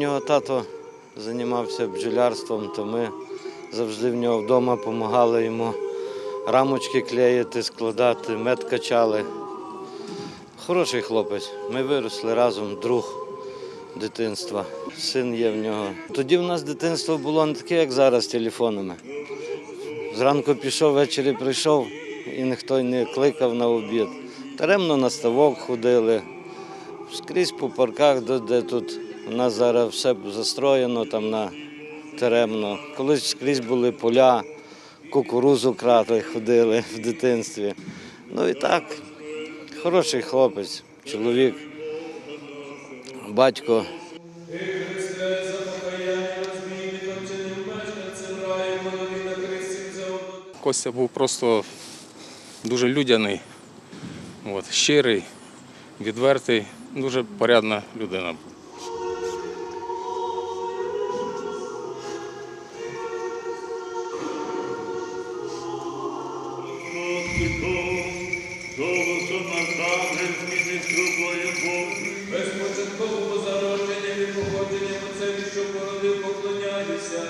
Нього тато займався бджолярством, то ми завжди в нього вдома допомагали йому рамочки клеїти, складати, мед качали. Хороший хлопець. Ми виросли разом, друг дитинства. Син є в нього. Тоді в нас дитинство було не таке, як зараз з телефонами. Зранку пішов, ввечері прийшов і ніхто не кликав на обід. Таремно на ставок ходили, скрізь по парках, де, тут у нас зараз все застроєно там на теремно. Колись скрізь були поля, кукурузу крали, ходили в дитинстві. Ну і так, хороший хлопець, чоловік, батько. Костя був просто дуже людяний, от, щирий, відвертий, дуже порядна людина. Безпочатково зарождення від походження Отцеві, що породив, поклоняюся,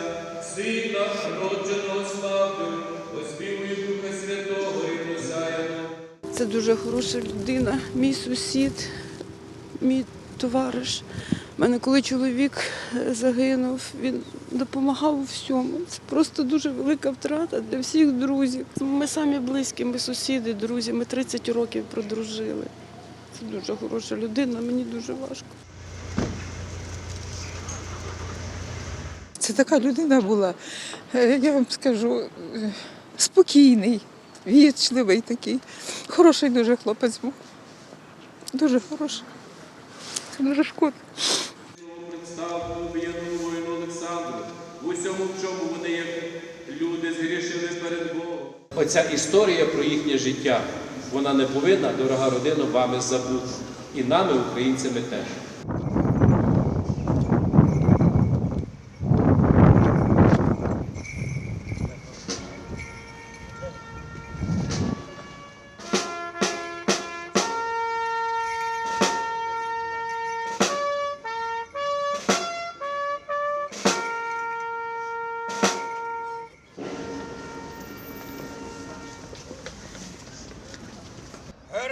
Сина, родженого славою, оспівую Духа Святого і Посаяну. Це дуже хороша людина, мій сусід, мій товариш. У мене коли чоловік е, загинув, він допомагав у всьому. Це просто дуже велика втрата для всіх друзів. Ми самі близькі, ми сусіди, друзі. Ми 30 років продружили. Це дуже хороша людина, мені дуже важко. Це така людина була, е, я вам скажу, е, спокійний, вічливий такий. Хороший дуже хлопець був. Дуже хороший. Дуже шкода. В усьому, в чому вони, як люди, згрішили перед Богом. Оця історія про їхнє життя, вона не повинна, дорога родина, вами забути. І нами, українцями теж.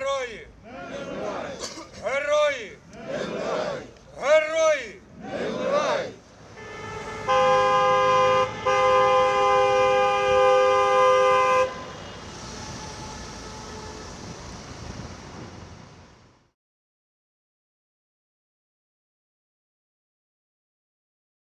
герої!